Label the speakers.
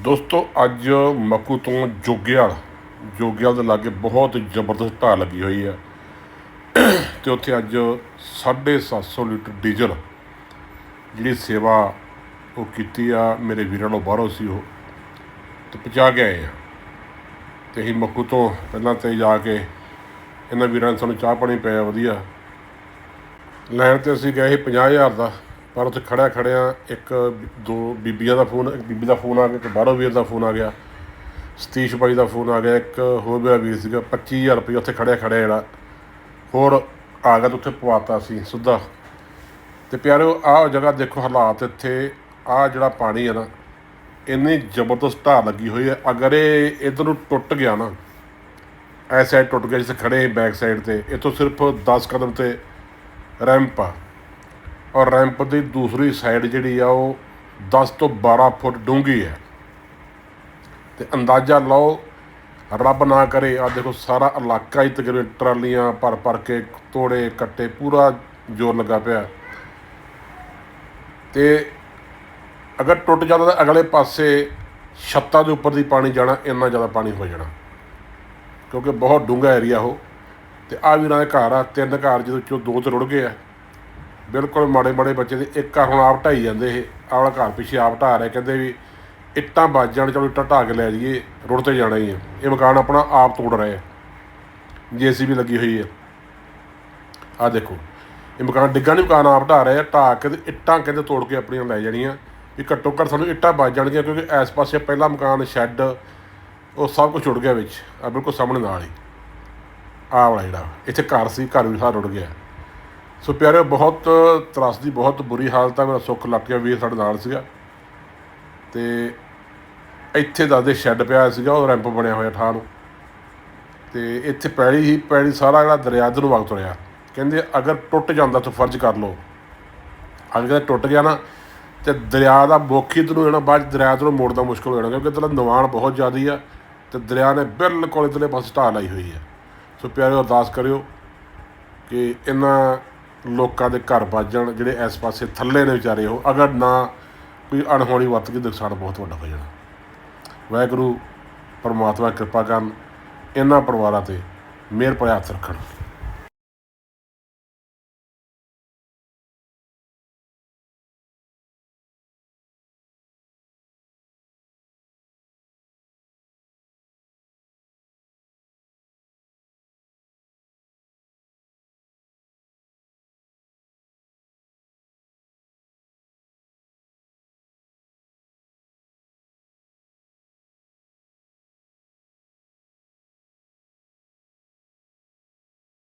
Speaker 1: ਦੋਸਤੋ, ਅੱਜ ਮੱਕੂ ਤੋਂ ਜੋਗਿਆਲ ਜੋਗਿਆਲ ਦੇ ਲਾਗੇ ਬਹੁਤ ਜ਼ਬਰਦਸਤ ਢਾਹ ਲੱਗੀ ਹੋਈ ਹੈ। ਤੇ ਉੱਥੇ ਅੱਜ 750 ਲੀਟਰ ਡੀਜ਼ਲ ਜਿਹੜੀ ਸੇਵਾ ਉਹ ਕੀਤੀ ਆ। ਮੇਰੇ ਵੀਰਾਂ ਨੂੰ ਬਾਹਰੋਂ ਸੀ ਉਹ। ਤੇ ਪਹੁੰਚਾ ਕੇ ਆਏ ਆ। ਤੇ ਅਸੀਂ ਮੱਕੂ ਤੋਂ ਪਹਿਲਾਂ ਤੇ ਜਾ ਕੇ ਇਹਨਾਂ ਵੀਰਾਂ ਨੇ ਸਾਨੂੰ ਚਾਹ ਪਾਣੀ ਪਿਆ, ਵਧੀਆ। ਲੈਣ ਤੇ ਅਸੀਂ ਗਏ ਸੀ 50000 ਦਾ। ਪਰ ਉੱਥੇ ਖੜਿਆ ਖੜਿਆ ਇੱਕ ਦੋ ਬੀਬੀਆਂ ਦਾ ਫੋਨ, ਇੱਕ ਬੀਬੀ ਦਾ ਫੋਨ ਆ ਗਿਆ, ਇੱਕ ਬਾਹਰੋਂ ਵੀਰ ਦਾ ਫੋਨ ਆ ਗਿਆ। ਸਤੀਸ਼ ਬਾਈ ਦਾ ਫੋਨ ਆ ਗਿਆ, ਇੱਕ ਹੋਰ ਮੇਰਾ ਵੀਰ ਸੀਗਾ 25000 ਰੁਪਏ ਉੱਥੇ ਖੜਿਆ ਖੜਿਆ ਜਿਹੜਾ। ਹੋਰ ਆ ਗਿਆ ਉੱਥੇ ਪਵਾਤਾ ਸੀ, ਸਿੱਧਾ। ਤੇ ਪਿਆਰਿਓ ਆਹ ਜਗ੍ਹਾ ਦੇਖੋ ਹਾਲਾਤ ਇੱਥੇ, ਆਹ ਜਿਹੜਾ ਪਾਣੀ ਹੈ ਨਾ, ਇੰਨੀ ਜ਼ਬਰਦਸਤ ਢਾਹ ਲੱਗੀ ਹੋਈ ਹੈ। ਅਗਰ ਇਹ ਇਧਰ ਨੂੰ ਟੁੱਟ ਗਿਆ ਨਾ ਐ ਸਾਈਡ ਟੁੱਟ ਗਿਆ, ਜਿੱਥੇ ਖੜੇ ਬੈਕ ਸਾਈਡ ਤੇ, ਇੱਥੋਂ ਸਿਰਫ 10 ਕਦਮ ਤੇ ਰੈਂਪ ਆ। ਔਰ ਰੈਂਪ ਦੀ ਦੂਸਰੀ ਸਾਈਡ ਜਿਹੜੀ ਆ ਉਹ 10 ਤੋਂ 12 ਫੁੱਟ ਡੂੰਘੀ ਹੈ। ਤੇ ਅੰਦਾਜ਼ਾ ਲਾਓ, ਰੱਬ ਨਾ ਕਰੇ ਆ ਦੇਖੋ ਸਾਰਾ ਇਲਾਕਾ ਹੀ ਤਕਰੀਬਨ ਟਰਾਲੀਆਂ ਭਰ ਭਰ ਕੇ ਤੋੜੇ, ਕੱਟੇ, ਪੂਰਾ ਜ਼ੋਰ ਲੱਗਾ ਪਿਆ। ਤੇ ਅਗਰ ਟੁੱਟ ਜਾਂਦਾ ਤਾਂ ਅਗਲੇ ਪਾਸੇ ਛੱਤਾਂ ਦੇ ਉੱਪਰ ਦੀ ਪਾਣੀ ਜਾਣਾ, ਇੰਨਾ ਜ਼ਿਆਦਾ ਪਾਣੀ ਹੋ ਜਾਣਾ। ਕਿਉਂਕਿ ਬਹੁਤ ਡੂੰਘਾ ਏਰੀਆ ਉਹ। ਤੇ ਆ ਵੀਰਾਂ ਦੇ ਘਰ ਆ, ਤਿੰਨ ਘਰ ਜਿਹਦੇ ਵਿੱਚੋਂ ਦੋ ਤੇ ਰੁੜ ਗਏ ਆ। ਬਿਲਕੁਲ ਮਾੜੇ ਮਾੜੇ ਬੱਚੇ ਦੇ, ਇੱਕ ਘਰ ਹੁਣ ਆਪ ਢਾਈ ਜਾਂਦੇ ਇਹ, ਆਹ ਘਰ ਪਿੱਛੇ ਆਪ ਢਾ ਰਹੇ, ਕਹਿੰਦੇ ਵੀ ਇੱਟਾਂ ਵੱਜ ਜਾਣ, ਚਲੋ ਇੱਟਾਂ ਢਾ ਕੇ ਲੈ ਜਾਈਏ, ਰੁੜ ਤੇ ਜਾਣਾ ਹੀ ਹੈ ਇਹ ਮਕਾਨ ਆਪਣਾ ਆਪ ਤੋੜ ਰਹੇ ਆ। ਜੀਸੀਬੀ ਲੱਗੀ ਹੋਈ ਹੈ ਆ ਦੇਖੋ, ਇਹ ਮਕਾਨ ਡਿੱਗਾ ਨਹੀਂ ਮਕਾਨ ਆਪ ਢਾ ਰਹੇ ਆ ਢਾ ਕੇ ਤੇ ਇੱਟਾਂ ਕਹਿੰਦੇ ਤੋੜ ਕੇ ਆਪਣੀਆਂ ਲੈ ਜਾਣੀਆਂ। ਵੀ ਘੱਟੋ ਘੱਟ ਸਾਨੂੰ ਇੱਟਾਂ ਵੱਜ ਜਾਣਗੀਆਂ, ਕਿਉਂਕਿ ਇਸ ਪਾਸੇ ਪਹਿਲਾ ਮਕਾਨ ਸ਼ੈੱਡ, ਉਹ ਸਭ ਕੁਝ ਉੱਡ ਗਿਆ ਵਿੱਚ। ਆ ਬਿਲਕੁਲ ਸਾਹਮਣੇ ਨਾਲ ਹੀ। ਆਹ ਵਾਲਾ ਜਿਹੜਾ, ਇੱਥੇ ਘਰ ਸੀ, ਘਰ ਵੀ ਸਾਰਾ ਰੁੜ ਗਿਆ। ਸੋ ਪਿਆਰੇ ਬਹੁਤ ਤਰਾਸਦੀ ਬਹੁਤ ਬੁਰੀ ਹਾਲਤ ਆ, ਮੇਰਾ ਸੁੱਖ ਲੱਗ ਗਿਆ, ਵੀਰ ਸਾਡੇ ਨਾਲ ਸੀਗਾ। ਤੇ ਇੱਥੇ ਦਾ ਦੇ ਸ਼ੈੱਡ ਪਿਆ ਸੀਗਾ, ਉਹ ਰੈਂਪ ਬਣਿਆ ਹੋਇਆ ਠਾਹ ਨੂੰ ਤੇ ਇੱਥੇ ਪੈੜੀ ਹੀ ਪੈੜੀ ਸਾਰਾ ਜਿਹੜਾ ਦਰਿਆ ਇੱਧਰ ਨੂੰ ਵਗ ਤੁਰਿਆ। ਕਹਿੰਦੇ, ਅਗਰ ਟੁੱਟ ਜਾਂਦਾ ਤਾਂ ਫਰਜ਼ ਕਰ ਲਓ। ਅਗਰ ਟੁੱਟ ਗਿਆ ਨਾ, ਤੇ ਦਰਿਆ ਦਾ ਬੋਖੀ ਇੱਧਰ ਨੂੰ ਜਾਣਾ, ਬਾਅਦ 'ਚ ਦਰਿਆ ਤੋਂ ਮੋੜਦਾ ਮੁਸ਼ਕਲ ਹੋ ਜਾਣਾ, ਕਿਉਂਕਿ ਇੱਧਰ ਨਿਵਾਣ ਬਹੁਤ ਜ਼ਿਆਦੀ ਆ, ਤੇ ਦਰਿਆ ਨੇ ਬਿਲਕੁਲ ਇੱਧਰਲੇ ਪਾਸੇ ਢਾਹ ਲਾਈ ਹੋਈ ਆ। ਸੋ ਪਿਆਰੇ ਅਰਦਾਸ ਕਰਿਓ ਕਿ ਇਹਨਾਂ ਲੋਕਾਂ ਦੇ ਘਰ ਵੱਜਣ ਜਿਹੜੇ ਇਸ ਪਾਸੇ ਥੱਲੇ ਨੇ ਵਿਚਾਰੇ ਉਹ, ਅਗਰ ਨਾ ਕੋਈ ਅਣਹੋਣੀ ਵਰਤ ਕੇ ਨੁਕਸਾਨ ਬਹੁਤ ਵੱਡਾ ਹੋ ਜਾਣਾ। ਵਾਹਿਗੁਰੂ, ਪਰਮਾਤਮਾ ਕਿਰਪਾ ਕਰਨ, ਇਹਨਾਂ ਪਰਿਵਾਰਾਂ ਤੇ ਮਿਹਰ ਭਰਿਆ ਹੱਥ ਰੱਖਣ।